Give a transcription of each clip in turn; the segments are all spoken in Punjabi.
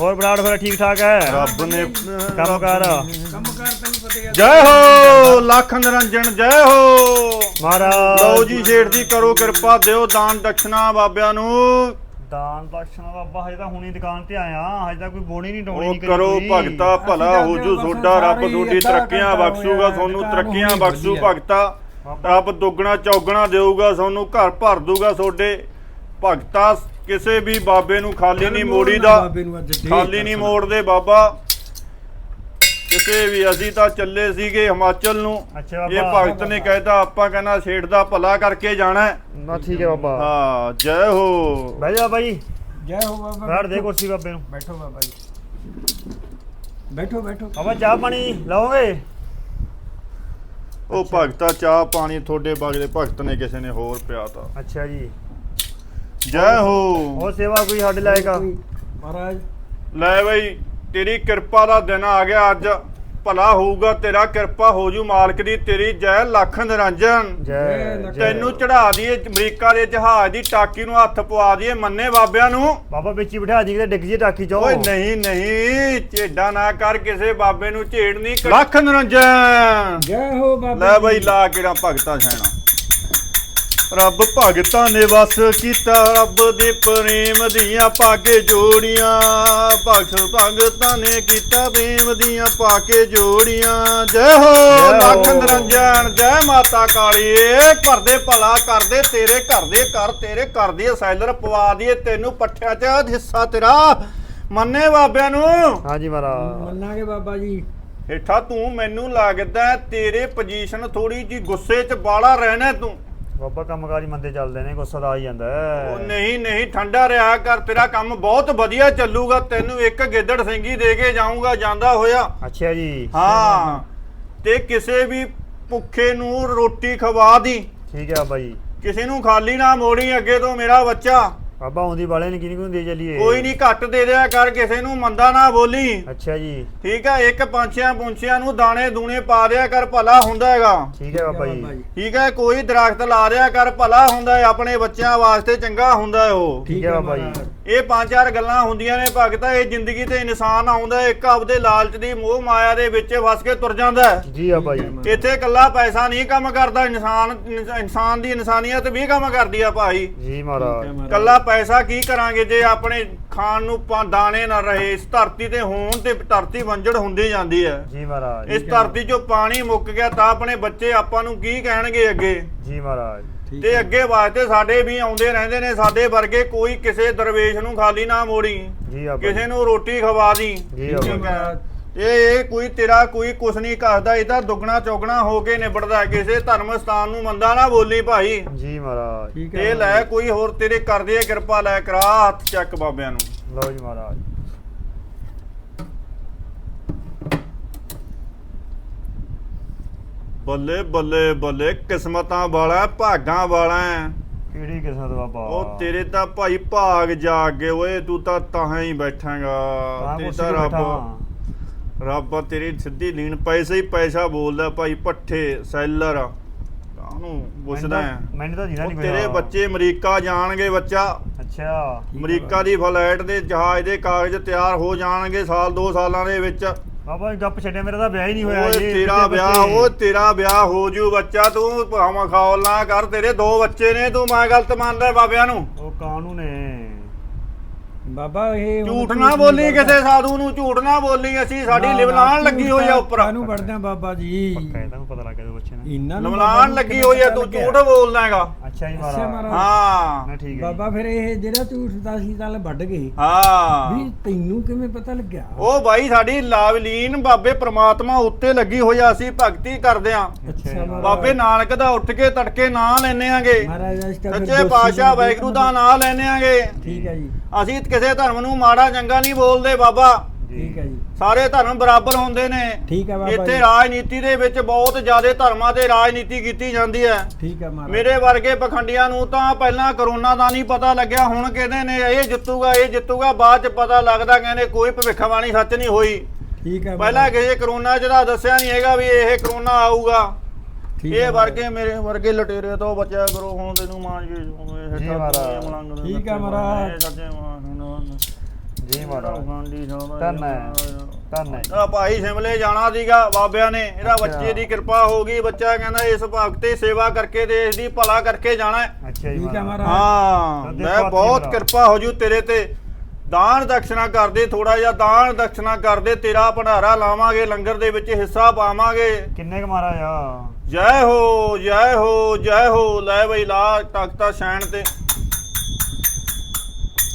ਹੋਰ ਬਰਾੜ ਫਿਰ ਠੀਕ ਠਾਕ ਹੈ। ਰੱਬ ਨੇ ਕੰਮ ਕਰ ਕੰਮ ਕਰ ਤੈਨੂੰ ਪਤਾ ਹੀ ਆ ਜੈ ਹੋ ਲੱਖ ਨਿਰੰਜਨ ਜੈ ਹੋ। ਮਹਾਰਾਜ। ਲਓ ਜੀ ਸ਼ੇਠ ਜੀ ਕਰੋ ਕਿਰਪਾ ਦਿਓ ਦਾਨ ਦਕਸ਼ਨਾ ਬਾਬਿਆਂ ਨੂੰ। ਦਾਨ ਬਖਸ਼ਣਾ ਬਾਬਾ ਹਜੇ ਤਾਂ ਹੁਣੀ ਦੁਕਾਨ ਤੇ ਆਇਆ ਹਜੇ ਤਾਂ ਕੋਈ ਬੋਣੀ ਨਹੀਂ ਡੋਣੀ ਉਹ ਨਹੀਂ ਕਰੋ ਕੋਈ। ਭਗਤਾ ਭਲਾ ਹੋ ਜੂ ਤੁਹਾਡਾ ਰੱਬ ਤੁਹਾਡੀ ਤਰੱਕੀਆਂ ਬਖਸ਼ੂਗਾ ਤੁਹਾਨੂੰ ਤਰੱਕੀਆਂ ਬਖਸ਼ੂ ਭਗਤਾ। ਰੱਬ ਦੁੱਗਣਾ ਚੌਗਣਾ ਦੇਊਗਾ ਤੁਹਾਨੂੰ ਘਰ ਭਰ ਦੂਗਾ ਤੁਹਾਡੇ ਭਗਤਾ ਕਿਸੇ ਵੀ ਬਾਬੇ ਨੂੰ ਖਾਲੀ ਨਹੀਂ ਮੋੜੀ ਦਾ ਬਾਬੇ ਨੂੰ ਅੱਜ ਦੇ ਖਾਲੀ ਨਹੀਂ ਮੋੜਦੇ ਬਾਬਾ। ਕਿਸੇ ਵੀ ਅਸੀਂ ਤਾਂ ਚੱਲੇ ਸੀਗੇ ਹਿਮਾਚਲ ਨੂੰ। ਅੱਛਾ ਇਹ ਭਗਤ ਨੇ ਕਹਿਤਾ ਆਪਾਂ ਕਹਿੰਦਾ ਛੇੜ ਦਾ ਭਲਾ ਕਰਕੇ ਜਾਣਾ। ਨਾ ਠੀਕ ਹੈ ਬਾਬਾ। ਹਾਂ ਜੈ ਹੋ। ਬਹਿ ਜਾ ਬਾਬਾ ਜੀ ਜੈ ਹੋ ਬਾਬਾ। ਬੈਠ ਦੇ ਕੁਰਸੀ ਬਾਬੇ ਨੂੰ। ਬੈਠੋ ਬਾਬਾ ਜੀ। ਬੈਠੋ ਬੈਠੋ। ਬਾਬਾ ਚਾਹ ਪਾਣੀ ਲਾਓਗੇ? ਉਹ ਭਗਤਾ ਚਾਹ ਪਾਣੀ ਤੁਹਾਡੇ ਬਾਗ ਦੇ ਭਗਤ ਨੇ ਕਿਸੇ ਨੇ ਹੋਰ ਪਿਆਤਾ ਅੱਛਾ ਜੀ। ਜੈ ਹੋ। ਹੋਰ ਸੇਵਾ ਕੋਈ ਸਾਡੇ ਲਾਇਕ ਆ? ਮਹਾਰਾਜ। ਲੈ ਬਈ ਤੇਰੀ ਕਿਰਪਾ ਦਾ ਦਿਨ ਆ ਗਿਆ ਅੱਜ। ਭਲਾ ਹੋਊਗਾ ਤੇਰਾ ਕਿਰਪਾ ਹੋ ਜੂ ਮਾਲਕ ਦੀ ਤੇਰੀ ਜੈ ਲੱਖ ਨਿਰੰਜਨ। ਜੈ। ਤੈਨੂੰ ਚੜਾ ਦਈਏ ਅਮਰੀਕਾ ਦੇ ਜਹਾਜ਼ ਦੀ ਟਾਕੀ ਨੂੰ ਹੱਥ ਪਵਾ ਦਈਏ ਮੰਨੇ ਬਾਬਿਆਂ ਨੂੰ। ਬਾਬਾ ਵਿੱਚ ਹੀ ਬਿਠਾ ਦੀ ਕਿਤੇ ਡਿੱਗ ਜੀ ਟਾਕੀ ਚੋਂ। ਓਏ ਨਹੀਂ ਨਹੀਂ ਝੇਡਾ ਨਾ ਕਰ ਕਿਸੇ ਬਾਬੇ ਨੂੰ ਝੇੜ ਨਹੀਂ ਲੱਖ ਨਿਰੰਜਨ। ਜੈ ਹੋ ਬਾਬਾ ਲੈ। ਬਈ ਲਾ ਕਿਹੜਾ ਭਗਤਾ ਸੈਣਾ ਰੱਬ ਭਗਤਾਂ ਨੇ ਵਸ ਕੀਤਾ ਰੱਬ ਦੇ ਪ੍ਰੇਮ ਦੀਆਂ ਪਾਗੇ ਜੋੜੀਆਂ। ਭਗਤ ਭਗਤਾਂ ਨੇ ਕੀਤਾ ਪ੍ਰੇਮ ਦੀਆਂ ਪਾਕੇ ਜੋੜੀਆਂ। ਜੈ ਹੋ ਹੋ। ਲੱਖ ਨਿਰੰਜਨ ਜੈ ਮਾਤਾ ਕਾਲੀ। ਕਰਦੇ ਭਲਾ ਕਰਦੇ ਤੇਰੇ ਘਰ ਦੇ ਕਰ ਤੇਰੇ ਘਰ ਦੀ ਸੈਲਰ ਪਵਾ ਦੀਏ ਤੈਨੂੰ ਪੱਠਿਆਂ 'ਚ ਹਿੱਸਾ ਤੇਰਾ। ਮੰਨੇ ਬਾਬਿਆਂ ਨੂੰ? ਹਾਂਜੀ ਮਹਾਰਾਜ। ਮੰਨਾਂਗੇ ਬਾਬਾ ਜੀ। ਹੇਠਾ ਤੂੰ ਮੈਨੂੰ ਲੱਗਦਾ ਤੇਰੇ ਪੋਜੀਸ਼ਨ ਥੋੜੀ ਜੀ ਗੁੱਸੇ 'ਚ ਬਾਲਾ ਰਹਿਣਾ ਤੂੰ। ਬਾਬਾ ਕੰਮਕਾਰੀ ਮੰਦੇ ਚੱਲਦੇ ਨੇ ਗੁੱਸਾ ਤਾਂ ਆ ਹੀ ਜਾਂਦਾ ਹੈ। ਉਹ ਨਹੀਂ ਨਹੀਂ ਠੰਡਾ ਰਿਹਾ ਕਰ ਤੇਰਾ ਕੰਮ ਬਹੁਤ ਵਧੀਆ ਚੱਲੂਗਾ ਤੈਨੂੰ ਇੱਕ ਗਿੱਦੜ ਸਿੰਘੀ ਦੇ ਕੇ ਜਾਊਂਗਾ ਜਾਂਦਾ ਹੋਇਆ। ਅੱਛਾ ਜੀ। ਹਾਂ ਤੇ ਕਿਸੇ ਵੀ ਭੁੱਖੇ ਨੂੰ ਰੋਟੀ ਖਵਾ ਦੀ। ਠੀਕ ਹੈ ਬਾਬਾ ਜੀ। ਕਿਸੇ ਨੂੰ ਖਾਲੀ ਨਾ ਮੋੜੀ ਅੱਗੇ ਤੋਂ ਮੇਰਾ ਬੱਚਾ। ਬਾਬਾ ਆਉਂਦੀ ਵਾਲੇ ਨੇ ਕਿਹਨੂੰ ਕਿਹਨੂੰ ਦੇ ਚੱਲੀਏ। ਕੋਈ ਨਹੀਂ ਘੱਟ ਦੇ ਦਿਆ ਕਰ ਕਿਸੇ ਨੂੰ ਮੰਦਾ ਨਾ ਬੋਲੀ। ਅੱਛਾ ਜੀ। ਠੀਕ ਹੈ ਇੱਕ ਪੰਛੀਆਂ ਪੁੰਛੀਆਂ ਨੂੰ ਦਾਣੇ ਦੂਣੇ ਪਾ ਦਿਆ ਕਰ ਭਲਾ ਹੁੰਦਾ ਹੈਗਾ। ਠੀਕ ਹੈ ਬਾਬਾ ਜੀ। ਠੀਕ ਹੈ ਕੋਈ ਦਰਖਤ ਲਾ ਦਿਆ ਕਰ ਭਲਾ ਹੁੰਦਾ ਹੈ ਆਪਣੇ ਬੱਚਿਆਂ ਵਾਸਤੇ ਚੰਗਾ ਹੁੰਦਾ ਹੈ ਉਹ। ਠੀਕ ਹੈ ਬਾਬਾ ਜੀ। ਇਹ ਪੰਜ ਚਾਰ ਗੱਲਾਂ ਹੁੰਦੀਆਂ ਨੇ ਭਗਤਾ ਇਹ ਜ਼ਿੰਦਗੀ ਤੇ ਇਨਸਾਨ ਆਉਂਦਾ ਇੱਕ ਆਪਦੇ ਲਾਲਚ ਦੀ ਮੋਹ ਮਾਇਆ ਦੇ ਵਿੱਚ ਫਸ ਕੇ ਤੁਰ ਜਾਂਦਾ ਜੀ ਬਾਬਾ ਜੀ ਇੱਥੇ ਇਕੱਲਾ ਪੈਸਾ ਨਹੀਂ ਕੰਮ ਕਰਦਾ ਇਨਸਾਨ ਇਨਸਾਨ ਦੀ ਇਨਸਾਨੀਅਤ ਵੀ ਕੰਮ ਕਰਦੀ ਆ ਭਾਈ। ਜੀ ਮਹਾਰਾਜ। ਇਕੱਲਾ ਪੈਸਾ ਕੀ ਕਰਾਂਗੇ ਜੇ ਆਪਣੇ ਖਾਣ ਨੂੰ ਦਾਣੇ ਨਾ ਰਹੇ ਇਸ ਧਰਤੀ ਤੇ ਹੋਣ ਤੇ ਧਰਤੀ ਵੰਜੜ ਹੁੰਦੀ ਜਾਂਦੀ ਹੈ। ਜੀ ਮਹਾਰਾਜ। ਇਸ ਧਰਤੀ 'ਚੋਂ ਪਾਣੀ ਮੁੱਕ ਗਿਆ ਤਾਂ ਆਪਣੇ ਬੱਚੇ ਆਪਾਂ ਨੂੰ ਕੀ ਕਹਿਣਗੇ ਅੱਗੇ? ਜੀ ਮਹਾਰਾਜ। ਤੇ ਅੱਗੇ ਵਾਸਤੇ ਸਾਡੇ ਵੀ ਆਉਂਦੇ ਰਹਿੰਦੇ ਨੇ ਸਾਡੇ ਵਰਗੇ ਕੋਈ ਕਿਸੇ ਦਰਵੇਸ਼ ਨੂੰ ਖਾਲੀ ਨਾ ਮੋੜੀ। ਜੀ ਕਿਸੇ ਨੂੰ ਰੋਟੀ ਖਵਾ ਦੀ। ਠੀਕ ਹੈ। ਇਹ ਇਹ ਕੋਈ ਤੇਰਾ ਕੋਈ ਕੁਛ ਨਹੀਂ ਕਹਦਾ ਇਹ ਤਾਂ ਦੁੱਗਣਾ ਚੌਗਣਾ ਹੋ ਕੇ ਨਿਬੜਦਾ। ਕਿਸੇ ਧਰਮ ਸਥਾਨ ਨੂੰ ਮੰਦਾ ਨਾ ਬੋਲੀ ਭਾਈ। ਜੀ ਮਹਾਰਾਜ। ਇਹ ਲੈ ਕੋਈ ਹੋਰ ਤੇਰੇ ਕਰਦੇ ਕਿਰਪਾ ਲੈ ਕਰਾ ਹੱਥ ਚੱਕ ਬਾਬਿਆਂ ਨੂੰ। ਲਓ ਜੀ ਮਹਾਰਾਜ। ਬੱਲੇ ਬੱਲੇ ਬੱਲੇ ਕਿਸਮਤਾਂ ਵਾਲਾ ਭਾਗਾਂ ਵਾਲਾ। ਕਿਹੜੀ ਕਿਸਮਤ ਬਾਬਾ? ਉਹ ਤੇਰੇ ਤਾਂ ਭਾਈ ਭਾਗ ਜਾਗ ਗਏ ਓਏ ਤੂੰ ਤਾਂ ਤਾਂ ਹੀ ਬੈਠਾਂਗਾ। ਤਾਂ ਤੇਰੀ ਤਾਂ ਰੱਬ ਰੱਬ ਤੇਰੀ ਸਿੱਧੀ ਲੀਨ ਪੈਸੇ ਹੀ ਪੈਸਾ ਬੋਲਦਾ ਭਾਈ ਪੱਠੇ ਸੈਲਰ। ਪੁੱਛਦਾ ਮੈਨੂੰ ਤਾਂ ਤੇਰੇ ਬੱਚੇ ਅਮਰੀਕਾ ਜਾਣਗੇ ਬੱਚਾ। ਅੱਛਾ। ਅਮਰੀਕਾ ਦੀ ਫਲਾਈਟ ਦੇ ਜਹਾਜ਼ ਦੇ ਕਾਗਜ਼ ਤਿਆਰ ਹੋ ਜਾਣਗੇ ਸਾਲ 2 ਸਾਲਾਂ ਦੇ ਵਿੱਚ। ਬਾਬਾ ਗੱਪ ਛੱਡਿਆ ਮੇਰਾ ਤਾਂ ਵਿਆਹ ਹੀ ਨਹੀਂ ਹੋਇਆ ਓਏ ਤੇਰਾ ਵਿਆਹ? ਉਹ ਤੇਰਾ ਵਿਆਹ ਹੋ ਜੂ ਬੱਚਾ ਤੂੰ ਭਾਵਾਂ ਖਾਉਲ ਨਾ ਕਰ ਤੇਰੇ ਦੋ ਬੱਚੇ ਨੇ ਤੂੰ ਮੈਂ ਗਲਤ ਮੰਨਦਾ ਬਾਬਿਆਂ ਨੂੰ। ਉਹ ਕਾਨੂੰ ਨੇ ਬਾਬਾ ਇਹ ਝੂਠ ਨਾ ਬੋਲੀ ਕਿਸੇ ਸਾਧੂ ਨੂੰ ਝੂਠ ਨਾ ਬੋਲੀ ਅਸੀਂ ਸਾਡੀ ਲਿਵਲਾਣ ਲੱਗੀ ਹੋਈ ਆ ਉੱਪਰ। ਕਾਹਨੂੰ ਵੜਦੇ ਆ ਬਾਬਾ ਜੀ? ਪੱਕਾ ਇਹਦਾ ਨੂੰ ਪਤਾ ਲੱਗ ਗਿਆ ਨੇ। ਇਹਨਾਂ ਨੂੰ ਲਿਵਲਾਣ ਲੱਗੀ ਹੋਈ ਆ ਤੂੰ ਝੂਠ ਬੋਲਦਾ ਹੈਗਾ। ਅੱਛਾ ਜੀ ਅੱਛਾ ਮਹਾਰਾਜ ਮਹਾਰਾਜ ਹਾਂ। ਨਾ ਠੀਕ ਹੈ ਬਾਬਾ ਫਿਰ ਇਹ ਜਿਹੜਾ ਝੂਠ ਦਾ ਸੀ ਤਾਂ ਵੱਢ ਗਏ। ਹਾਂ। ਵੀ ਤੈਨੂੰ ਕਿਵੇਂ ਪਤਾ ਲੱਗਿਆ? ਉਹ ਬਾਈ ਸਾਡੀ ਲਾਵਲੀਨ ਬਾਬੇ ਪ੍ਰਮਾਤਮਾ ਉੱਤੇ ਲੱਗੀ ਹੋਈ ਆ ਅਸੀਂ ਭਗਤੀ ਕਰਦੇ ਆ। ਅੱਛਾ ਜੀ ਮਹਾਰਾਜ। ਬਾਬੇ ਨਾਨਕ ਦਾ ਉੱਠ ਕੇ ਤੜਕੇ ਨਾਂ ਲੈਨੇ ਆਂਗੇ। ਮਹਾਰਾਜ ਸੱਚੇ ਪਾਤਸ਼ਾਹ ਵਾਹਿਗੁਰੂ ਦਾ ਨਾਂ ਲੈਨੇ ਆਂਗੇ। ਠੀਕ ਹੈ ਜੀ। ਅਸੀਂ ਕਿਸੇ ਧਰਮ ਨੂੰ ਮਾੜਾ ਚੰਗਾ ਨਹੀਂ ਬੋਲਦੇ ਬਾਬਾ। ਠੀਕ ਹੈ ਜੀ। ਸਾਰੇ ਧਰਮ ਬਰਾਬਰ ਹੁੰਦੇ ਨੇ। ਠੀਕ ਹੈ ਬਾਬਾ ਇੱਥੇ ਰਾਜਨੀਤੀ ਦੇ ਵਿੱਚ ਬਹੁਤ ਜ਼ਿਆਦਾ ਧਰਮਾਂ ਤੇ ਰਾਜਨੀਤੀ ਕੀਤੀ ਜਾਂਦੀ ਹੈ। ਠੀਕ ਹੈ ਮਹਾਰਾਜ। ਮੇਰੇ ਵਰਗੇ ਪਖੰਡੀਆਂ ਨੂੰ ਤਾਂ ਪਹਿਲਾਂ ਕਰੋਨਾ ਦਾ ਨਹੀਂ ਪਤਾ ਲੱਗਿਆ ਹੁਣ ਕਹਿੰਦੇ ਨੇ ਇਹ ਜਿੱਤੂਗਾ ਇਹ ਜਿੱਤੂਗਾ ਬਾਅਦ ਚ ਪਤਾ ਲੱਗਦਾ ਕਹਿੰਦੇ ਕੋਈ ਭਵਿੱਖਬਾਣੀ ਸੱਚ ਨਹੀਂ ਹੋਈ। ਠੀਕ ਹੈ ਪਹਿਲਾਂ ਕਿਸੇ ਕਰੋਨਾ ਚ ਤਾਂ ਦੱਸਿਆ ਨਹੀਂ ਹੈਗਾ ਵੀ ਇਹ ਕਰੋਨਾ ਆਊਗਾ। ਇਹ ਵਰਗੇ ਮੇਰੇ ਵਰਗੇ ਲਟੇਰੇ ਤੋਂ ਬਚਿਆ ਕਰੋ ਹੁਣ ਤੈਨੂੰ ਮਾਂ ਜੀ ਜੀ ਮਹਾਰਾਜ। ਠੀਕ ਹੈ ਮਹਾਰਾਜ। ਜੀ ਮਹਾਰਾਜ। ਗਾਂਡੀ ਸੋਦਾ ਧੰਨ ਹੈ। ਧੰਨ ਹੈ ਆ ਭਾਈ ਸਿਮਲੇ ਜਾਣਾ ਸੀਗਾ ਬਾਬਿਆਂ ਨੇ। ਇਹਦਾ। ਬੱਚੇ ਦੀ ਕਿਰਪਾ ਹੋ ਗਈ। ਬੱਚਾ ਕਹਿੰਦਾ ਇਸ ਭਗਤ ਤੇ ਸੇਵਾ ਕਰਕੇ ਦੇਸ਼ ਦੀ ਭਲਾ ਕਰਕੇ ਜਾਣਾ ਹੈ। ਅੱਛਾ ਜੀ ਹੈ ਮਹਾਰਾਜ। ਮੈਂ ਬਹੁਤ। ਕਿਰਪਾ ਹੋ ਜੂ ਤੇਰੇ ਤੇ। ਦਾਨ ਦਕਸ਼ਨਾ ਕਰਦੇ ਥੋੜਾ ਜਿਹਾ ਦਾਨ ਦਕਸ਼ਨਾ ਕਰਦੇ ਤੇਰਾ ਭੰਡਾਰਾ ਲਾਵਾਂਗੇ ਲੰਗਰ ਦੇ ਵਿੱਚ ਹਿੱਸਾ ਪਾਵਾਂਗੇ। ਕਿੰਨੇ ਕ ਮਹਾਰਾਜ ਆ? ਜੈ ਹੋ ਜੈ ਹੋ ਜੈ ਹੋ। ਲੈ ਬਈ ਲਾ ਤਖਤਾ ਸ਼ੈਣ ਤੇ।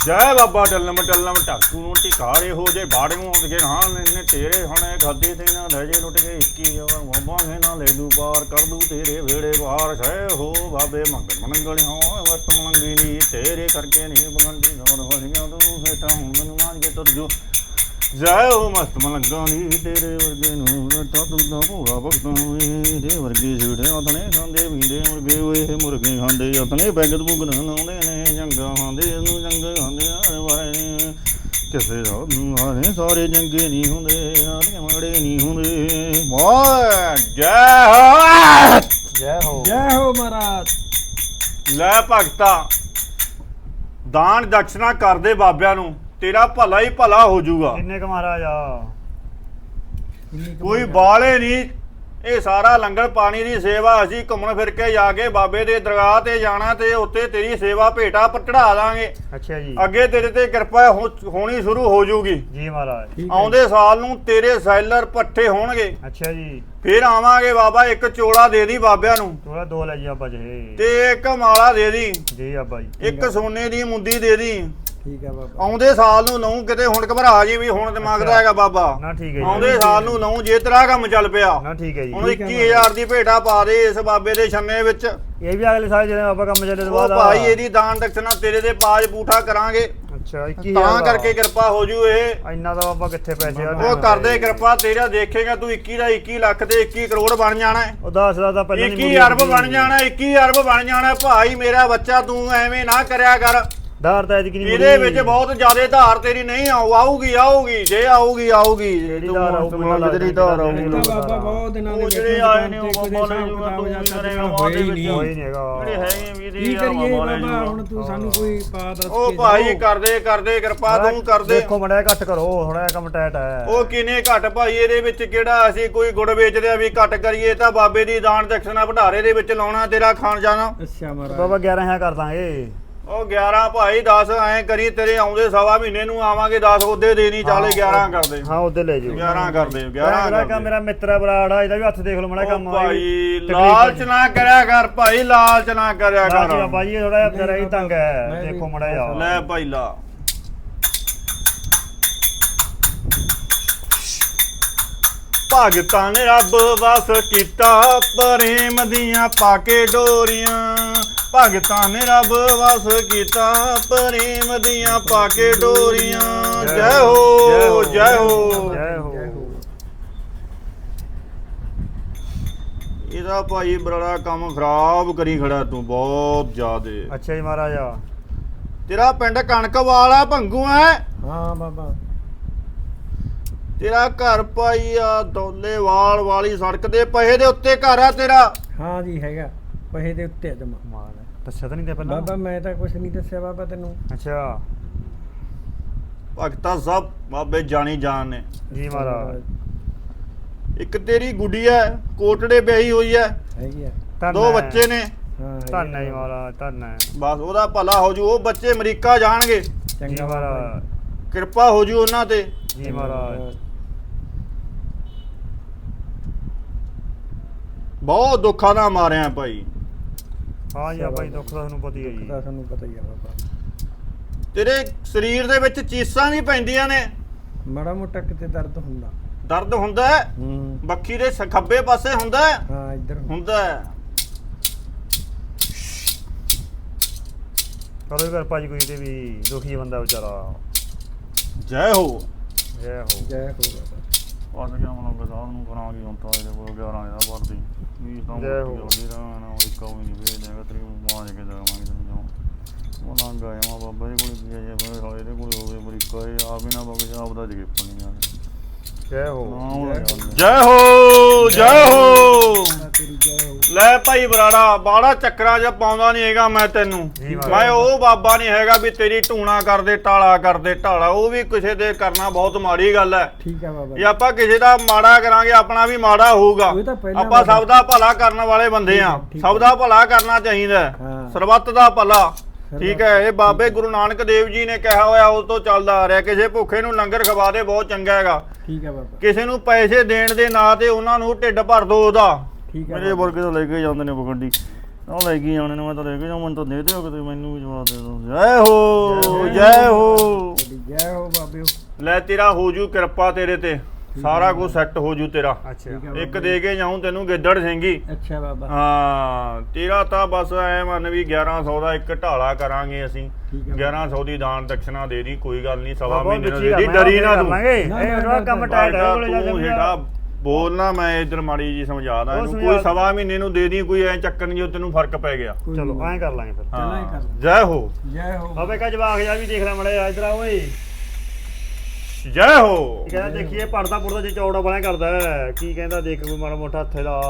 ਜੈ ਬਾਬਾ ਟੱਲਮ ਟੱਲਮ ਢਾਕੂ ਨੂੰ ਟਿਕਾਰੇ ਹੋ ਜੇ ਬਾੜੇ ਨੂੰ ਹਾਂ ਨੇ ਤੇਰੇ ਹੁਣੇ ਖਾਦੀ ਤੇ ਨਾ ਲੈ ਜੇ ਲੁੱਟ ਕੇ 21 ਜਵਾ ਬਾਬਾ ਨਾ ਲੈ ਦੂ ਪਾਰ ਕਰ ਦੂ ਤੇਰੇ ਵੇੜੇ ਬਾਹਰ ਸਹਿ ਹੋ ਬਾਬੇ ਮੰਗਣ ਮੰਗਣੀ ਹੋ, ਵਸਤ ਮੰਗੀ ਨੀ। ਤੇਰੇ ਕਰਕੇ ਨਹੀਂ ਮੰਗਦੀ ਨੌਰ ਵਲੀਆਂ ਤੂੰ ਹੇਠਾਂ ਹੁਣ ਮਾਰ ਕੇ ਤੁਰ ਜੋ। ਜੈ ਹੋ ਮਸਤ ਮਲੰਗਾ ਨੀ, ਤੇਰੇ ਵਰਗੇ ਨੂੰ ਰੱਟਾ ਤੂੰ ਦਾ ਭੋਰਾ ਭਗਤਾਂ ਓਏ ਦੇ ਵਰਗੇ ਛੇੜੇ ਆਤਨੇ ਖਾਂਦੇ ਵੀਂਦੇ ਮੁਰਗੇ ਓਏ ਮੁਰਗੇ ਖਾਂਦੇ। ਆਤਨੇ ਬੈਗਦ ਬੁਗਨ ਲਾਉਂਦੇ ਨੇ। ਜੰਗਾ ਖਾਂਦੇ ਨੂੰ ਜੰਗ ਖਾਂਦੇ ਆ ਵਾਰੇ। ਕਿਸੇ ਦਾ ਹਾਰੇ ਸਾਰੇ ਜੰਗੇ ਨਹੀਂ ਹੁੰਦੇ ਹਾਰੇ ਮਾੜੇ ਨਹੀਂ ਹੁੰਦੇ। ਵਾਹ ਜੈ ਹੋ! ਜੈ ਹੋ। ਜੈ ਹੋ ਮਹਾਰਾਜ। ਲੈ ਭਗਤਾ ਦਾਨ ਦਕਸ਼ਨਾ ਕਰਦੇ ਬਾਬਿਆਂ ਨੂੰ ਤੇਰਾ ਭਲਾ ਹੀ ਭਲਾ ਹੋ ਜਾਊਗਾ। ਕਿੰਨੇ ਕ ਮਹਾਰਾਜ ਆ। ਕੋਈ? ਬਾਲੇ ਨਹੀਂ ਇਹ ਸਾਰਾ ਲੰਗਰ ਪਾਣੀ ਦੀ ਸੇਵਾ ਅਸੀਂ ਘੁੰਮਣ ਫਿਰ ਕੇ ਜਾ ਕੇ ਬਾਬੇ ਦੇ ਦਰਗਾਹ ਤੇ ਜਾਣਾ ਤੇ ਉੱਥੇ ਤੇਰੀ ਸੇਵਾ ਭੇਟਾ ਪਰ ਚੜਾ ਦਾਂਗੇ। ਅੱਛਾ ਜੀ। ਅੱਗੇ ਤੇਰੇ ਤੇ ਕਿਰਪਾ ਹੋ- ਹੋਣੀ ਸ਼ੁਰੂ ਹੋ ਜਾਊਗੀ ਜੀ ਮਹਾਰਾਜ। ਆਉਂਦੇ ਸਾਲ ਨੂੰ ਤੇਰੇ ਸੈਲਰ ਪੱਠੇ ਹੋਣਗੇ। ਅੱਛਾ ਜੀ। ਫਿਰ ਆਵਾਂਗੇ ਬਾਬਾ ਇੱਕ ਚੋਲਾ ਦੇ ਦੀ ਬਾਬਿਆਂ ਨੂੰ। ਥੋੜਾ ਦੋ ਲੈ ਜੀ ਆਬਾ ਜੀ। ਤੇ ਇੱਕ ਮਾਲਾ ਦੇ ਦੀ। ਜੀ ਆਬਾ ਜੀ। ਇੱਕ ਸੋਨੇ ਦੀ ਮੁੰਦੀ ਦੇ ਦੀ। ਠੀਕ ਹੈ ਬਾਬਾ। ਆਉਂਦੇ ਸਾਲ ਨੂੰ ਲਊ ਕਿਤੇ ਹੁਣ ਘਬਰਾ ਜੀ ਵੀ ਹੁਣ ਦਿਮਾਗ ਦਾ ਹੈਗਾ ਬਾਬਾ। ਨਾ ਠੀਕ ਹੈ ਜੀ ਆਉਂਦੇ ਸਾਲ ਨੂੰ ਲਊ ਜੇ ਤੇਰਾ ਕੰਮ ਚੱਲ ਪਿਆ। ਨਾ ਠੀਕ ਹੈ ਜੀ। ਹੁਣ ਠੀਕ ਹੈ 21000 ਦੀ ਭੇਟਾ ਪਾ ਦੇ ਇਸ ਬਾਬੇ ਦੇ ਛੰਨੇ ਵਿੱਚ। ਇਹ ਵੀ ਅਗਲੇ ਸਾਲ ਜਿਹੜੇ ਬਾਬਾ ਕੰਮ ਚੱਲੇ ਤੋਂ ਉਹ ਬਾਅਦ ਆ। ਭਾਈ ਇਹਦੀ ਦਾਨ ਦਕਸ਼ਨਾ ਤੇਰੇ ਦੇ ਪਾਜ ਪੂਠਾ ਕਰਾਂਗੇ। ਅੱਛਾ 21000 ਤਾਂ ਦਾ। ਕਰਕੇ ਕਿਰਪਾ ਹੋ ਜੂ ਇਹ। ਇੰਨਾ ਦਾ ਬਾਬਾ ਕਿੱਥੇ ਪੈਸੇ ਆ ਉਹ ਕਰਦੇ ਕਿਰਪਾ ਤੇਰਾ ਦੇਖੇਗਾ ਤੂੰ 21 ਦਾ 21 ਲੱਖ ਤੇ 21 ਕਰੋੜ ਬਣ ਜਾਣਾ ਹੈ। ਉਹ 10 ਦਾ ਤਾਂ ਪਹਿਲਾਂ 21 ਅਰਬ ਬਣ ਜਾਣਾ 21 ਅਰਬ ਬਣ ਜਾਣਾ। ਭਾਈ ਮੇਰਾ ਬੱਚਾ ਤੂੰ ਐਵੇਂ ਨਾ ਕਰਿਆ ਕਰ। ਧਾਰ ਤਾਂ ਇਹਦੀ ਨਹੀਂ ਇਹਦੇ ਵਿੱਚ ਬਹੁਤ ਜ਼ਿਆਦਾ ਧਾਰ ਤੇਰੀ ਨਹੀਂ ਆਊ ਆਊਗੀ ਆਊਗੀ ਜੇ ਆਊਗੀ ਆਊਗੀ। ਜਿਹੜੀ ਤੂੰ ਧਾਰ ਆਊ, ਮੈਨੂੰ ਲੱਗਦੀ ਲੱਗਦਾ ਧਾਰ ਜਿਹੜੀ ਆਊਗੀ। ਬਾਬਾ ਬਹੁਤ ਦਿਨਾਂ ਦੇ ਉਹ ਜਿਹੜੇ ਆਏ ਨੇ ਉਹ ਬਾਬਾ ਨੇ ਜਾਂ ਤਾਂ ਬਾਅਦ ਦੇ ਹੋਇਆ ਹੀ ਵਿੱਚ ਨਹੀਂ। ਕੋਈ ਨਹੀਂ ਹੈਗਾ। ਜਿਹੜੇ ਹੈਗੇ ਵੀ ਕੀ ਕਰੀਏ ਬਾਬਾ ਹੁਣ ਤੂੰ ਸਾਨੂੰ ਕੋਈ ਪਾ ਦੱਸ ਉਹ ਭਾਈ। ਕਰਦੇ ਕਰਦੇ ਕਿਰਪਾ ਤੂੰ ਕਰਦੇ। ਦੇਖੋ ਮੜਿਆ ਘੱਟ ਕਰੋ ਥੋੜਾ ਕੰਮ ਟਾਈਟ ਹੈ। ਉਹ ਕਿਨੇ ਘਟ ਭਾਈ ਇਹਦੇ ਵਿੱਚ ਕਿਹੜਾ ਅਸੀਂ ਕੋਈ ਗੁੜ ਵੇਚਦੇ ਆ ਵੀ ਘਟ ਕਰੀਏ ਤਾਂ ਬਾਬੇ ਦੀ ਦਾਨ ਦਕਸ਼ਨਾ ਭੰਡਾਰੇ ਦੇ ਵਿੱਚ ਲਾਉਣਾ ਤੇਰਾ ਖਾਣ ਜਾਣਾ। ਅੱਛਾ ਮਹਾਰਾਜ। ਬਾਬਾ 11000 ਕਰ ਦਾਂਗੇ। ਉਹ 11 ਭਾਈ 10 ਐ ਕਰੀ ਤੇਰੇ ਆਉਂਦੇ ਸਵਾ ਮਹੀਨੇ ਨੂੰ ਆਵਾਂਗੇ 10 ਉਹਦੇ ਦੇ ਨਹੀਂ ਚਾਲੇ 11 ਕਰਦੇ। ਹਾਂ ਉਹਦੇ ਲੈ ਜਾਓ 11 ਕਰਦੇ 11 11 ਕਰਦੇ। ਕੰਮ ਮੇਰਾ ਮਿੱਤਰ ਆ ਬਰਾੜਾ ਇਹਦਾ ਵੀ ਹੱਥ ਦੇਖ ਲਓ ਮੜਾ ਕੰਮ ਭਾਈ ਲਾਲਚ ਨਾ ਕਰਿਆ ਕਰ ਭਾਈ ਲਾਲਚ ਨਾ ਕਰਿਆ ਕਰ। ਬਾਬਾ ਜੀ ਥੋੜਾ ਜਿਹਾ ਤੇਰਾ ਹੀ ਤੰਗ ਹੈ। ਦੇਖੋ ਮੜਾ ਜਾ ਲੈ ਭਾਈ ਲਾ। ਭਗਤਾਂ ਨੇ ਰੱਬ ਵਸ ਕੀਤਾ ਪ੍ਰੇਮ ਦੀਆਂ ਪਾ ਕੇ ਡੋਰੀਆਂ। ਭਗਤਾਂ ਨੇ ਰੱਬ ਵਸ ਕੀਤਾ ਪ੍ਰੇਮ ਦੀਆਂ ਪਾ ਕੇ ਡੋਰੀਆਂ। ਜੈ ਹੋ ਜੈ ਹੋ। ਜੈ ਹੋ ਇਹਦਾ ਭਾਈ ਬੜਾ ਕੰਮ ਖਰਾਬ ਕਰੀ ਖੜਾ ਤੂੰ ਬਹੁਤ ਜ਼ਿਆਦੇ। ਅੱਛਾ ਜੀ ਮਹਾਰਾਜਾ। ਤੇਰਾ ਪਿੰਡ ਕਣਕ ਵਾਲਾ ਭੰਗੂ ਐ ਹਾਂ ਬਾਬਾ। ਤੇਰਾ ਘਰ ਭਾਈ ਆ ਦੋਲੇਵਾਲ ਵਾਲੀ ਸੜਕ ਦੇ ਪਹੇ ਦੇ ਉੱਤੇ ਘਰ ਆ ਤੇਰਾ? ਹਾਂ ਜੀ ਹੈਗਾ। ਪਹੇ ਦੇ ਉੱਤੇ ਮਾਲ ਦੱਸਿਆ ਤਾਂ ਨਹੀਂ ਤੇ ਪਹਿਲਾਂ? ਬਾਬਾ ਮੈਂ ਤਾਂ ਕੁਝ ਨਹੀਂ ਦੱਸਿਆ ਬਾਬਾ ਤੈਨੂੰ। ਅੱਛਾ। ਭਗਤਾ ਸਭ ਬਾਬੇ ਜਾਣੀ ਜਾਣ ਨੇ। ਜੀ ਮਹਾਰਾਜ। ਇੱਕ ਤੇਰੀ ਗੁੱਡੀ ਐ ਕੋਟੜੇ ਵਿਆਹੀ ਹੋਈ ਐ। ਹੈਗੀ ਆ। ਧੰਨ ਦੋ ਹੈ। ਬੱਚੇ ਨੇ। ਹਾਂ ਹੈਗੀ ਧੰਨ ਹੈ ਜੀ। ਮਹਾਰਾਜ ਧੰਨ ਹੈ ਬਸ ਉਹਦਾ ਭਲਾ ਹੋ ਜੂ ਉਹ ਬੱਚੇ ਅਮਰੀਕਾ ਜਾਣਗੇ। ਜੀ ਚੰਗਾ ਮਹਾਰਾਜ। ਕਿਰਪਾ ਹੋ ਜੂ ਉਹਨਾਂ ਤੇ। ਜੀ ਮਹਾਰਾਜ। ਬਹੁਤ ਦੁੱਖਾਂ ਦਾ ਮਾਰਿਆ ਭਾਈ। ਹਾਂ ਜੀ ਆ ਭਾਈ ਦੁੱਖ ਦਾ ਤੁਹਾਨੂੰ ਪਤਾ ਹੀ ਹੈ ਜੀ। ਤਾਂ ਤੁਹਾਨੂੰ ਪਤਾ ਹੀ ਆ ਬਾਬਾ। ਤੇਰੇ ਸਰੀਰ ਦੇ ਵਿੱਚ ਚੀਸਾਂ ਵੀ ਪੈਂਦੀਆਂ ਨੇ। ਮਾੜਾ ਮੋਟਾ ਕਿਤੇ ਦਰਦ ਹੁੰਦਾ। ਦਰਦ ਹੁੰਦਾ ਹੈ? ਹੂੰ। ਬੱਖੀ ਦੇ ਸ- ਖੱਬੇ ਪਾਸੇ ਹੁੰਦਾ ਹੈ? ਹਾਂ ਇੱਧਰ ਹੁੰਦਾ। ਹੈ। ਕਰੋ ਕਰ ਭਾਜੀ ਕੋਈ ਤੇ ਵੀ ਦੁਖੀ ਬੰਦਾ ਵਿਚਾਰਾ। ਜੈ ਹੋ। ਜੈ ਹੋ। ਜੈ ਹੋ ਬਾਬਾ। ਪੜ ਗਿਆ ਮਨ ਬਜ਼ਾਰ ਨੂੰ ਕਰਾਂਗੀ ਹੁਣ ਤਾਂ ਇਹਦੇ ਕੋਲ 11 ਦਾ ਵਰਦੀ ਵੀ ਤਾਂ ਜੈ ਹੋ। ਜਲਦੀ ਰਹਿਣਾ ਇੱਕ ਵੀ ਨਹੀਂ ਭੇਜ ਦੇਗਾ ਤੇਰੀ ਮਾਂ ਕੇ ਦੇਵਾਂਗੇ ਤੈਨੂੰ ਜਾਉਂ ਉਹ ਲੰਘ ਆਇਆ ਮਾ ਬਾਬਾ ਜੀ ਕੋਲ ਕੀ ਹੈ ਜੇ? ਸਾਲੇ ਦੇ ਕੋਲ ਹੋਵੇ ਅਮਰੀਕਾ ਇਹ ਆਪ ਹੀ ਨਾ ਬਗ ਜਾ ਆਪਦਾ ਜਗੇ ਪਣੀ ਆ ਜੈ ਹੋ। ਜੈ ਹੋ ਜੈ ਹੋ। ਜੈ ਲੈ ਭਾਈ ਬਰਾੜਾ ਬਾੜਾ ਚੱਕਰਾਂ 'ਚ ਪਾਉਂਦਾ ਨਹੀਂ ਹੈਗਾ ਮੈਂ ਤੈਨੂੰ। ਜੀ। ਮੈਂ ਉਹ ਬਾਬਾ ਨਹੀਂ ਹੈਗਾ ਵੀ ਤੇਰੀ ਟੂਣਾ ਕਰਦੇ ਟਾਲਾ ਕਰਦੇ ਢਾਲਾ। ਉਹ ਵੀ ਕਿਸੇ ਦੇ ਕਰਨਾ ਬਹੁਤ ਮਾੜੀ ਗੱਲ ਹੈ। ਠੀਕ ਹੈ ਬਾਬਾ ਜੇ। ਆਪਾਂ ਕਿਸੇ ਦਾ ਮਾੜਾ ਕਰਾਂਗੇ ਆਪਣਾ ਵੀ ਮਾੜਾ ਹੋਊਗਾ। ਆਪਾਂ ਸਭ ਦਾ ਭਲਾ ਕਰਨ ਵਾਲੇ ਬੰਦੇ ਆ। ਸਭ ਦਾ ਭਲਾ ਕਰਨਾ ਚਾਹੀਦਾ। ਸਰਬੱਤ ਦਾ ਭਲਾ। ਠੀਕ ਹੈ ਇਹ ਬਾਬੇ ਗੁਰੂ ਨਾਨਕ ਦੇਵ ਜੀ ਨੇ ਕਿਹਾ ਹੋਇਆ ਉਸ ਤੋਂ ਚੱਲਦਾ ਆ ਰਿਹਾ। ਕਿਸੇ ਭੁੱਖੇ ਨੂੰ ਲੰਗਰ ਖਵਾ ਦੇ ਬਹੁਤ ਚੰਗਾ ਹੈਗਾ। ਠੀਕ ਹੈ ਬਾਬਾ। ਕਿਸੇ ਨੂੰ ਪੈਸੇ ਦੇਣ ਦੇ ਨਾਂ ਤੇ ਉਹਨਾਂ ਨੂੰ ਢਿੱਡ ਭਰ ਦੋ ਉਹਦਾ। ਠੀਕ ਹੈ ਮੇਰੇ ਬਾਬਾ। ਵਰਗੇ ਤਾਂ ਲੈ ਕੇ ਜਾਂਦੇ ਨੇ ਬਖੰਡੀ ਉਹ ਲੈ ਕੇ ਜਾਣੇ ਨੇ ਮੈਂ ਤਾਂ ਲੈ ਕੇ ਜਾਵਾਂ ਮੈਨੂੰ ਤਾਂ ਦੇ ਦਿਓ ਕਿਤੇ ਮੈਨੂੰ ਵੀ ਜਵਾਬ ਦੇ ਦਿਓ। ਜੈ ਹੋ। ਜੈ ਹੋ। ਜੈ ਹੋ ਬਾਬਿਓ। ਲੈ ਤੇਰਾ ਹੋ ਜੂ ਕਿਰਪਾ ਤੇਰੇ ਤੇ। ਸਾਰਾ ਕੁਝ ਸੈੱਟ ਹੋ ਜੂ ਤੇਰਾ। ਅੱਛਾ। ਇੱਕ ਦੇ ਕੇ ਜਾਉਂ ਤੈਨੂੰ ਗਿੱਦੜ ਸਿੰਘੀ। ਅੱਛਾ ਬਾਬਾ। ਹਾਂ ਤੇਰਾ ਤਾਂ ਬਸ ਐ ਮੰਨ ਵੀ 1100 ਦਾ ਇੱਕ ਢਾਲਾ ਕਰਾਂਗੇ ਅਸੀਂ। ਠੀਕ ਹੈ 1100 ਦੀ ਦਾਨ ਦਕਸ਼ਨਾ ਦੇ ਦੀ ਕੋਈ ਗੱਲ ਨਹੀਂ ਸਵਾ ਮਹੀਨੇ ਦੇ। ਡਰੀ ਨਾ ਤੂੰ। ਇਹ ਕੰਮ ਨਾ, ਟਾਈਟ ਹੈ ਕੋਲੇ ਜਾ ਜਿਹੜਾ ਬੋਲਣਾ ਮੈਂ ਇਧਰ ਮਾੜੀ ਜੀ ਸਮਝਾਦਾ ਇਹਨੂੰ। ਕੋਈ। ਸਵਾ ਮਹੀਨੇ ਨੂੰ ਦੇ ਦੀ ਕੋਈ ਐ ਚੱਕਰ ਨਹੀਂ ਜੋ ਤੈਨੂੰ ਫ਼ਰਕ ਪੈ ਗਿਆ। ਚਲੋ ਐਂ ਕਰ ਲਾਂਗੇ ਫਿਰ। ਚਲੋ ਐਂ ਕਰ। ਜੈ ਹੋ। ਜੈ ਹੋ। ਬਾਬੇ ਕਾ ਜਵਾਕ ਜਾ ਵੀ ਦੇਖ ਲੈ ਮੜੇ ਇਧਰ ਆ ਓਏ। ਜੈ ਹੋ। ਕਹਿੰਦਾ ਦੇਖੀਏ ਪੜਦਾ ਪੁੜਦਾ ਜੇ ਚੌੜਾ ਬਣਾ ਕਰਦਾ ਹੈ। ਕੀ ਕਹਿੰਦਾ ਦੇਖ ਕੋਈ ਮਾੜਾ ਮੋਟਾ ਹੱਥੇ ਦਾ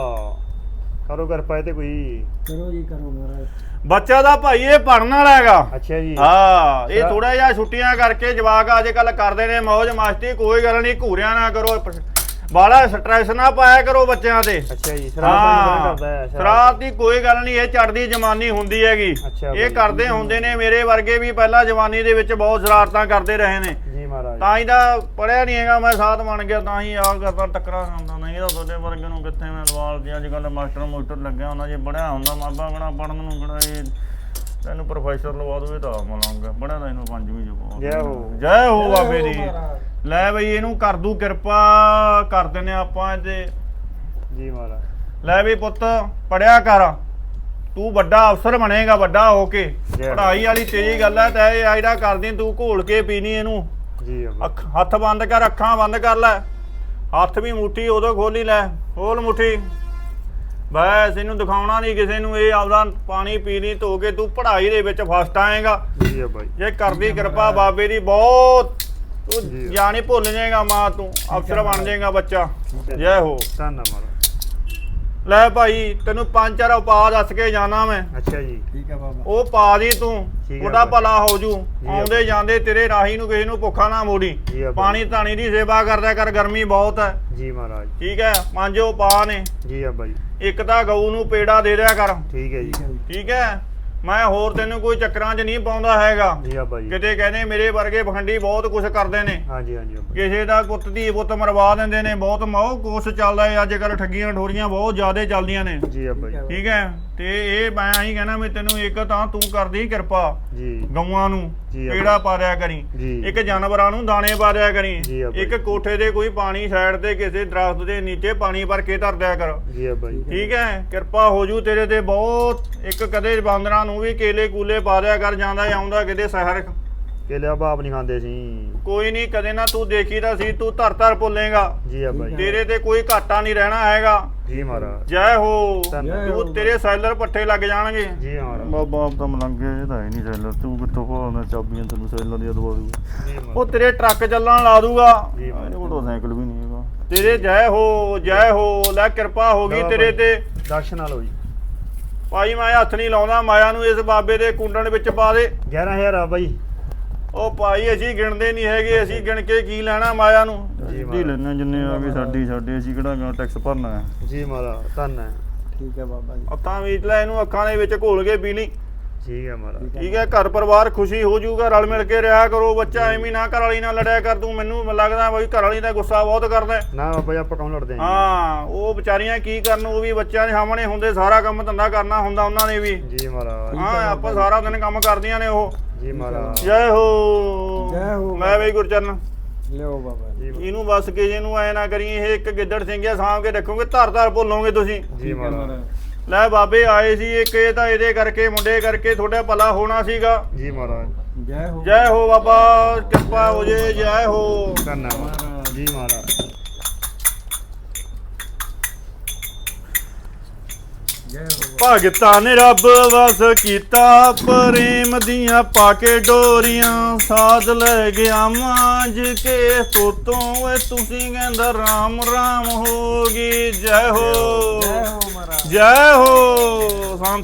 ਕਰੋ ਕਰ ਪਾਏ ਤੇ ਕੋਈ। ਕਰੋ ਜੀ ਕਰੋ ਮਹਾਰਾਜ। ਬੱਚਾ ਦਾ ਭਾਈ ਇਹ ਪੜਨ ਵਾਲਾ ਹੈਗਾ। ਅੱਛਾ ਜੀ। ਹਾਂ ਇਹ। ਥੋੜਾ ਜਿਹਾ ਛੁੱਟੀਆਂ ਕਰਕੇ ਜਵਾਕ ਅੱਜ ਕੱਲ ਕਰਦੇ ਨੇ ਮौज ਮਸਤੀ ਕੋਈ ਗੱਲ ਨਹੀਂ ਘੂਰਿਆ ਨਾ ਕਰੋ। ਬਾਲਾ ਸਟ੍ਰੈਸ ਨਾ ਪਾਇਆ ਕਰੋ ਬੱਚਿਆਂ ਤੇ ਅੱਛਾ ਜੀ ਸ਼ਰਾਬ ਬੜਾ ਕਰਦਾ ਹੈ ਸ਼ਰਾਬ। ਦੀ ਕੋਈ ਗੱਲ ਨਹੀਂ ਇਹ ਚੜਦੀ ਜਵਾਨੀ ਹੁੰਦੀ ਹੈਗੀ ਇਹ। ਕਰਦੇ ਹੁੰਦੇ ਨੇ ਮੇਰੇ ਵਰਗੇ ਵੀ ਪਹਿਲਾਂ ਜਵਾਨੀ ਦੇ ਵਿੱਚ ਬਹੁਤ ਸ਼ਰਾਰਤਾਂ ਕਰਦੇ ਰਹੇ ਨੇ ਜੀ ਮਹਾਰਾਜ ਤਾਂ ਹੀ ਤਾਂ ਪੜਿਆ ਨਹੀਂ ਹੈਗਾ ਮੈਂ ਸਾਥ ਬਣ ਗਿਆ ਤਾਂ ਹੀ ਆ ਕਰਦਾ ਟੱਕਰਾਂ ਖਾਂਦਾ ਨਹੀਂ ਤਾਂ ਤੁਹਾਡੇ ਵਰਗੇ ਨੂੰ ਕਿੱਥੇ ਮੈਂ ਦਵਾਲ ਦੀ ਅੱਜ ਕੱਲ ਮਾਸਟਰ ਮੋਸਟਰ ਲੱਗਿਆ ਹੁੰਦਾ ਜੇ ਪੜਿਆ ਹੁੰਦਾ ਮਾਬਾ ਗਣਾ ਪੜਨ ਨੂੰ ਕਿਹੜਾ ਇਹ ਤੈਨੂੰ ਪ੍ਰੋਫੈਸਰ ਲਵਾ ਦੋਵੇ ਤਾਂ ਮਲਾਂਗਾ ਪੜਿਆ ਤਾਂ ਇਹਨੂੰ ਪੰਜਵੀਂ ਚ ਜੈ ਹੋ। ਜੈ ਹੋ ਬਾਬੇ ਦੀ। ਲੈ ਬਈ ਇਹਨੂੰ ਕਰ ਦੂ ਕਿਰਪਾ ਕਰ ਦਿੰਨੇ ਆਪਾਂ ਇਹਦੇ। ਜੀ ਮਹਾਰਾਜ। ਲੈ ਵੀ ਪੁੱਤ ਪੜਿਆ ਕਰ। ਤੂੰ ਵੱਡਾ ਅਫਸਰ ਬਣੇਗਾ ਵੱਡਾ ਹੋ ਕੇ। ਜੈ। ਪੜ੍ਹਾਈ ਵਾਲੀ ਤੇਰੀ ਗੱਲ ਹੈ ਤੇ ਇਹ ਆਈਡਾ ਕਰਦੀ ਤੂੰ ਘੋਲ ਕੇ ਪੀਣੀ ਇਹਨੂੰ। ਜੀ ਬਾਬਾ। ਅੱਖ ਹੱਥ ਬੰਦ ਕਰ ਅੱਖਾਂ ਬੰਦ ਕਰ ਲੈ। ਹੱਥ ਵੀ ਮੁੱਠੀ ਉਦੋਂ ਖੋਲੀ ਲੈ। ਖੋਲ ਮੁੱਠੀ। ਬਸ ਇਹਨੂੰ ਦਿਖਾਉਣਾ ਨਹੀਂ ਕਿਸੇ ਨੂੰ ਇਹ ਆਪਦਾ ਪਾਣੀ ਪੀਣੀ ਧੋ ਕੇ ਤੂੰ ਪੜ੍ਹਾਈ ਦੇ ਵਿੱਚ ਫਸਟ ਆਏਗਾ। ਜੀ ਬਾਈ। ਜੇ ਕਰਦੀ ਕਿਰਪਾ ਬਾਬੇ ਦੀ ਬਹੁਤ ਤੂੰ ਜੀ। ਜਾਣੀ ਭੁੱਲ ਜਾਏਗਾ ਮਾਂ ਤੂੰ ਅਫਸਰ ਬਣ ਜਾਏਗਾ ਬੱਚਾ। ਜੈ। ਹੋ। ਧੰਨ ਲੈ ਭਾਈ ਤੈਨੂੰ ਪੰਜ ਚਾਰ ਉਪਾਅ ਦੱਸ ਕੇ ਜਾਣਾ ਮੈਂ। ਅੱਛਾ ਜੀ। ਠੀਕ ਹੈ ਬਾਬਾ। ਉਹ ਪਾ ਦੀ ਤੂੰ ਠੀਕ ਹੈ ਉਹਦਾ ਬਾਈ। ਭਲਾ ਹੋ ਜੂ। ਜੀ। ਆਉਂਦੇ। ਜਾਂਦੇ ਤੇਰੇ ਰਾਹੀ ਨੂੰ ਕਿਸੇ ਨੂੰ ਭੁੱਖਾ ਨਾ ਮੋੜੀ। ਜੀ। ਪਾਣੀ ਧਾਣੀ ਦੀ ਸੇਵਾ ਕਰਦਿਆ ਕਰ ਗਰਮੀ ਬਹੁਤ ਹੈ ਜੀ ਮਹਾਰਾਜ। ਠੀਕ ਹੈ ਪੰਜ ਉਪਾਅ ਨੇ। ਜੀ ਆ ਬਾਈ ਇੱਕ ਤਾਂ ਗਊ ਨੂੰ ਪੇੜਾ ਦੇ ਦਿਆ ਕਰ। ਠੀਕ ਹੈ ਜੀ। ਠੀਕ ਹੈ ਜੀ ਠੀਕ ਹੈ ਮੈਂ ਹੋਰ ਤੈਨੂੰ ਕੋਈ ਚੱਕਰਾਂ 'ਚ ਨਹੀਂ ਪਾਉਂਦਾ ਹੈਗਾ। ਜੀ ਆ ਬਾਈ ਕਿਤੇ ਕਹਿੰਦੇ ਮੇਰੇ ਵਰਗੇ ਪਖੰਡੀ ਬਹੁਤ ਕੁਝ ਕਰਦੇ ਨੇ। ਹਾਂਜੀ ਹਾਂਜੀ। ਕਿਸੇ ਦਾ ਪੁੱਤ ਦੀ ਪੁੱਤ ਮਰਵਾ ਦਿੰਦੇ ਨੇ ਬਹੁਤ ਮੋਹ ਕੋਸ ਚੱਲਦਾ ਹੈ। ਅੱਜ ਕੱਲ ਠੱਗੀਆਂ ਠੋਰੀਆਂ ਬਹੁਤ ਜ਼ਿਆਦਾ ਚੱਲਦੀਆਂ ਨੇ। ਜੀ ਆ ਬਾਈ ਠੀਕ ਹੈ। ਤੇ ਇਹ ਮੈਂ ਆਹੀ ਕਹਿਣਾ ਵੀ ਤੈਨੂੰ ਇੱਕ ਤਾਂ ਤੂੰ ਕਰਦੀ ਕਿਰਪਾ ਜੀ। ਗਊਆਂ ਨੂੰ ਜੀ ਪੇੜਾ ਪਾ ਦਿਆ ਕਰੀ। ਜੀ। ਇੱਕ ਜਾਨਵਰਾਂ ਨੂੰ ਦਾਣੇ ਪਾ ਦਿਆ ਕਰੀ। ਜੀ। ਇੱਕ ਕੋਠੇ ਦੇ ਕੋਈ ਪਾਣੀ ਸਾਈਡ ਤੇ ਕਿਸੇ ਦਰਖਤ ਦੇ ਨੀਚੇ ਪਾਣੀ ਭਰ ਕੇ ਧਰ ਦਿਆ ਕਰ। ਜੀ ਆ ਬਾਈ ਠੀਕ ਹੈ? ਕਿਰਪਾ ਹੋ ਜੂ ਤੇਰੇ ਤੇ ਬਹੁਤ। ਇੱਕ ਕਦੇ ਬਾਂਦਰਾਂ ਨੂੰ ਵੀ ਕੇਲੇ ਕੂਲੇ ਪਾ ਦਿਆ ਕਰ ਜਾਂਦਾ ਆਉਂਦਾ ਕਿਤੇ ਸ਼ਹਿਰ। ਕੇਲਿਆ ਬਾਪ ਨਹੀਂ ਖਾਂਦੇ ਸੀ। ਕੋਈ ਨਹੀਂ ਕਦੇ ਨਾ ਤੂੰ ਦੇਖੀ ਤਾਂ ਸੀ ਤੂੰ ਧਰ ਧਰ ਭੁੱਲੇਗਾ। ਜੀ ਆ ਬਾਈ। ਤੇਰੇ ਤੇ ਕੋਈ ਘਾਟਾ ਨਹੀਂ ਰਹਿਣਾ ਹੈਗਾ। ਜੀ ਮਹਾਰਾਜ। ਜੈ ਹੋ। ਤੂੰ ਤੇਰੇ ਸੈਲਰ ਪੱਠੇ ਲੱਗ ਜਾਣਗੇ। ਜੀ ਮਹਾਰਾਜ। ਬਾਬਾ ਆਪ ਤਾਂ ਮਲੰਗੇ ਇਹਦਾ ਹੀ ਨਹੀਂ ਸੈਲਰ। ਤੂੰ ਕਿੱਥੋਂ ਭਾਲਣਾ ਚਾਬੀਆਂ ਤੈਨੂੰ ਸੈਲਰ ਦੀਆਂ ਦਵਾ ਦੂਗਾ। ਜੀ ਉਹ ਮਹਾਰਾਜ ਤੇਰੇ ਟਰੱਕ ਚੱਲਣ ਲਾ ਦੂਗਾ। ਜੀ। ਇਹਦੇ ਕੋਲ ਤਾਂ ਸਾਈਕਲ ਵੀ ਨਹੀਂ ਹੈਗਾ। ਤੇਰੇ ਜੈ ਹੋ ਜੈ ਹੋ ਲੈ ਕਿਰਪਾ ਹੋ ਗਈ ਤੇਰੇ। ਤੇ। ਦਰਸ਼ਨ ਨਾਲ ਹੋਈ। ਭਾਈ ਮੈਂ ਹੱਥ ਨਹੀਂ ਲਾਉਂਦਾ ਮਾਇਆ ਨੂੰ ਇਸ ਬਾਬੇ ਦੇ ਕੁੰਡਣ ਵਿੱਚ ਪਾ ਦੇ। 11000 ਆ ਬਾਈ। ਉਹ ਭਾਈ ਅਸੀਂ ਗਿਣਦੇ ਨਹੀਂ ਹੈਗੇ ਅਸੀਂ ਗਿਣ ਕੇ ਕੀ ਲੈਣਾ ਮਾਇਆ ਨੂੰ? ਜੀ ਮਹਾਰਾਜ। ਲੈਣਾ ਜਿੰਨੇ ਆ ਗਏ ਸਾਡੀ ਸਾਡੇ ਅਸੀਂ ਕਿਹੜਾ ਟੈਕਸ ਭਰਨਾ ਹੈ? ਜੀ ਮਹਾਰਾਜ ਧੰਨ ਹੈ। ਠੀਕ ਹੈ ਬਾਬਾ ਜੀ। ਅੱਖਾਂ ਵਿੱਚ ਲੈ ਇਹਨੂੰ ਅੱਖਾਂ ਦੇ ਵਿੱਚ ਘੋਲ ਕੇ ਪੀ ਲਈ। ਠੀਕ ਹੈ ਮਹਾਰਾਜ। ਠੀਕ ਹੈ ਘਰ ਪਰਿਵਾਰ ਖੁਸ਼ੀ ਹੋ ਜਾਊਗਾ ਰਲ ਮਿਲ ਕੇ ਰਿਹਾ ਕਰੋ ਬੱਚਾ ਐਵੇਂ ਨਾ ਘਰ ਵਾਲੀ ਨਾਲ ਲੜਿਆ ਕਰ ਤੂੰ ਮੈਨੂੰ ਲੱਗਦਾ ਬਈ ਘਰ ਵਾਲੀ ਦਾ ਗੁੱਸਾ ਬਹੁਤ ਕਰਦਾ ਹੈ। ਨਾ ਬਾਬਾ ਜੀ ਆਪਾਂ ਕੌਣ ਲੜਦੇ ਹਾਂ? ਹਾਂ ਉਹ ਵਿਚਾਰੀਆਂ ਕੀ ਕਰਨ ਉਹ ਵੀ ਬੱਚਿਆਂ ਦੇ ਸਾਹਮਣੇ ਹੁੰਦੇ ਸਾਰਾ ਕੰਮ ਧੰਦਾ ਕਰਨਾ ਹੁੰਦਾ ਉਹਨਾਂ ਨੇ ਵੀ। ਜੀ ਮਹਾਰਾਜ। ਹਾਂ ਆਪਾਂ ਸਾਰਾ ਦਿਨ ਕੰਮ ਕਰਦੀਆਂ ਨੇ ਉਹ। ਜੀ ਮਹਾਰਾਜ। ਜੈ ਹੋ। ਜੈ ਹੋ। ਮੈਂ ਬਈ ਗੁਰਚਰਨ। ਲਿਓ ਬਾਬਾ ਜੀ। ਜੀ ਇਹਨੂੰ ਬਸ ਕਿਸੇ ਨੂੰ ਐ ਨਾ ਕਰੀ ਇਹ ਇੱਕ ਗਿੱਦੜ ਸਿੰਘਿਆ ਸਾਂਭ ਕੇ ਰੱਖੋਗੇ ਧਰ ਧਰ ਭੁੱਲੋਗੇ ਤੁਸੀਂ। ਜੀ ਮਹਾਰਾਜ। ਲੈ ਬਾਬੇ ਆਏ ਸੀ ਇੱਕ ਇਹ ਤਾਂ ਇਹਦੇ ਕਰਕੇ ਮੁੰਡੇ ਕਰਕੇ ਤੁਹਾਡਾ ਭਲਾ ਹੋਣਾ ਸੀਗਾ। ਜੀ ਮਹਾਰਾਜ। ਜੈ ਹੋ। ਜੈ ਹੋ ਬਾਬਾ ਕਿਰਪਾ ਹੋ ਜੇ ਜੈ ਹੋ। ਧੰਨ ਹੈ ਮਹਾਰਾਜ ਜੀ ਮਹਾਰਾਜ ਜੈ ਹੋ ਭਗਤਾਂ ਨੇ ਰੱਬ ਵਸ ਕੀਤਾ ਪ੍ਰੇਮ ਦੀਆਂ ਪਾ ਕੇ ਡੋਰੀਆਂ ਸਾਧ ਲੈ ਗਿਆ ਮਾਂਜ ਕੇ ਤੋਤੋਂ ਓਏ ਤੁਸੀਂ ਕਹਿੰਦਾ ਰਾਮ ਰਾਮ ਹੋ ਗਈ ਜੈ ਹੋ। ਜੈ ਹੋ ਮਹਾਰਾਜ। ਜੈ ਹੋ ਸੰਤ